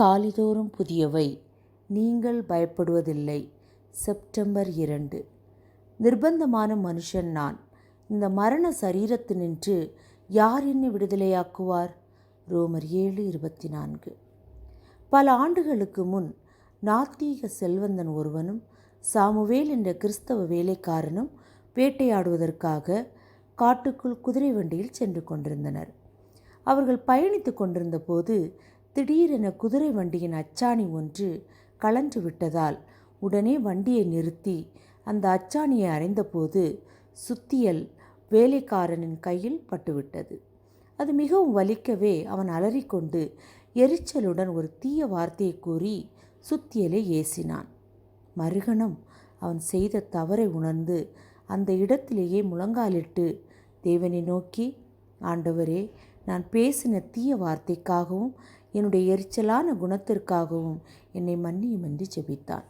காலிதோறும் புதியவை. நீங்கள் பயப்படுவதில்லை. செப்டம்பர் இரண்டு. நிர்பந்தமான மனுஷன் நான். இந்த மரண சரீரத்தினின்று யார் என்னை விடுதலையாக்குவார்? ரோமர் ஏழு இருபத்தி நான்கு. பல ஆண்டுகளுக்கு முன் நாத்தீக செல்வந்தன் ஒருவனும் சாமுவேல் என்ற கிறிஸ்தவ வேலைக்காரனும் வேட்டையாடுவதற்காக காட்டுக்குள் குதிரை வண்டியில் சென்று கொண்டிருந்தனர். அவர்கள் பயணித்து கொண்டிருந்த போது திடீரென குதிரை வண்டியின் அச்சாணி ஒன்று கலன்று விட்டதால் உடனே வண்டியை நிறுத்தி அந்த அச்சாணியை அறைந்தபோது சுத்தியல் வேலைக்காரனின் கையில் பட்டுவிட்டது. அது மிகவும் வலிக்கவே அவன் அலறிக்கொண்டு எரிச்சலுடன் ஒரு தீய வார்த்தையை கூறி சுத்தியலை ஏசினான். மறுகணம் அவன் செய்த தவறை உணர்ந்து அந்த இடத்திலேயே முழங்காலிட்டு தேவனை நோக்கி ஆண்டவரே நான் பேசின தீய வார்த்தைக்காகவும் என்னுடைய எரிச்சலான குணத்திற்காகவும் என்னை மன்னியும் என்று ஜெபித்தான்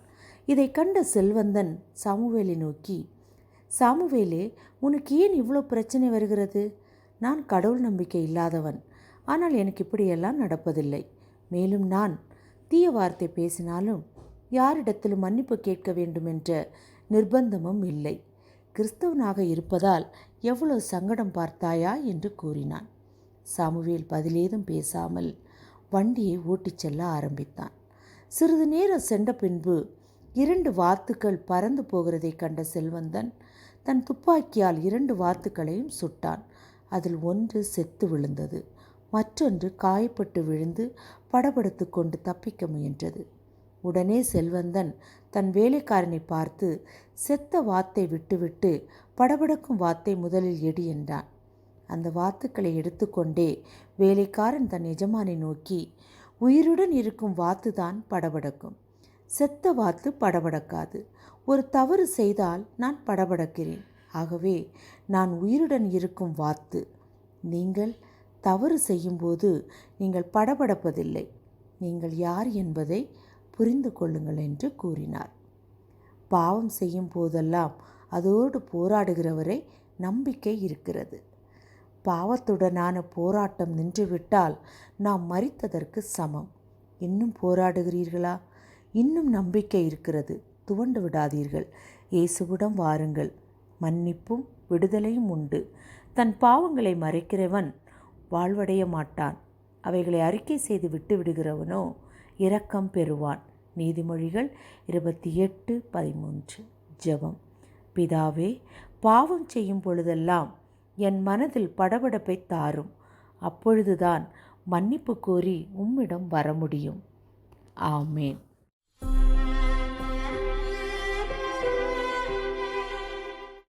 இதை கண்ட செல்வந்தன் சாமுவேலை நோக்கி சாமுவேலே உனக்கு ஏன் இவ்வளோ பிரச்சனை வருகிறது? நான் கடவுள் நம்பிக்கை இல்லாதவன். ஆனால் எனக்கு இப்படியெல்லாம் நடப்பதில்லை. மேலும் நான் தீய வார்த்தை பேசினாலும் யாரிடத்திலும் மன்னிப்பு கேட்க வேண்டும் என்ற நிர்பந்தமும் இல்லை. கிறிஸ்தவனாக இருப்பதால் எவ்வளவு சங்கடம் பார்த்தாயா? என்று கூறினான். சாமுவேல் பதிலேதும் பேசாமல் வண்டியை ஓட்டிச் செல்ல ஆரம்பித்தான். சிறிது நேரம் சென்ற பின்பு இரண்டு வாத்துக்கள் பறந்து போகிறதை கண்ட செல்வந்தன் தன் துப்பாக்கியால் இரண்டு வாத்துக்களையும் சுட்டான். அதில் ஒன்று செத்து விழுந்தது. மற்றொன்று காயப்பட்டு விழுந்து படபடுத்து கொண்டு தப்பிக்க முயன்றது. உடனே செல்வந்தன் தன் வேலைக்காரனை பார்த்து செத்த வாத்தை விட்டுவிட்டு படபடக்கும் வாத்தை முதலில் எடி என்றான். அந்த வாத்துக்களை எடுத்துக்கொண்டே வேலைக்காரன் தன் எஜமானை நோக்கி உயிருடன் இருக்கும் வாத்து தான் படபடக்கும். செத்த வாத்து படபடக்காது. ஒரு தவறு செய்தால் நான் படபடக்கிறேன். ஆகவே நான் உயிருடன் இருக்கும் வாத்து. நீங்கள் தவறு செய்யும்போது நீங்கள் படபடப்பதில்லை. நீங்கள் யார் என்பதை புரிந்து கொள்ளுங்கள் என்று கூறினார். பாவம் செய்யும் போதெல்லாம் அதோடு போராடுகிறவரை நம்பிக்கை இருக்கிறது. பாவத்துடனான போராட்டம் நின்றுவிட்டால் நாம் மறித்ததற்கு சமம். இன்னும் போராடுகிறீர்களா? இன்னும் நம்பிக்கை இருக்கிறது. துவண்டு விடாதீர்கள். இயேசுவிடம் வாருங்கள். மன்னிப்பும் விடுதலையும் உண்டு. தன் பாவங்களை மறைக்கிறவன் வாழ்வடைய மாட்டான். அவைகளை அறிக்கை செய்து விட்டு விடுகிறவனோ இரக்கம் பெறுவான். நீதிமொழிகள் இருபத்தி எட்டு பதிமூன்று. ஜெபம். பிதாவே பாவம் செய்யும் பொழுதெல்லாம் என் மனதில் படபடப்பை தாரும். அப்பொழுதுதான் மன்னிப்பு கோரி உம்மிடம் வர முடியும் ஆமேன்.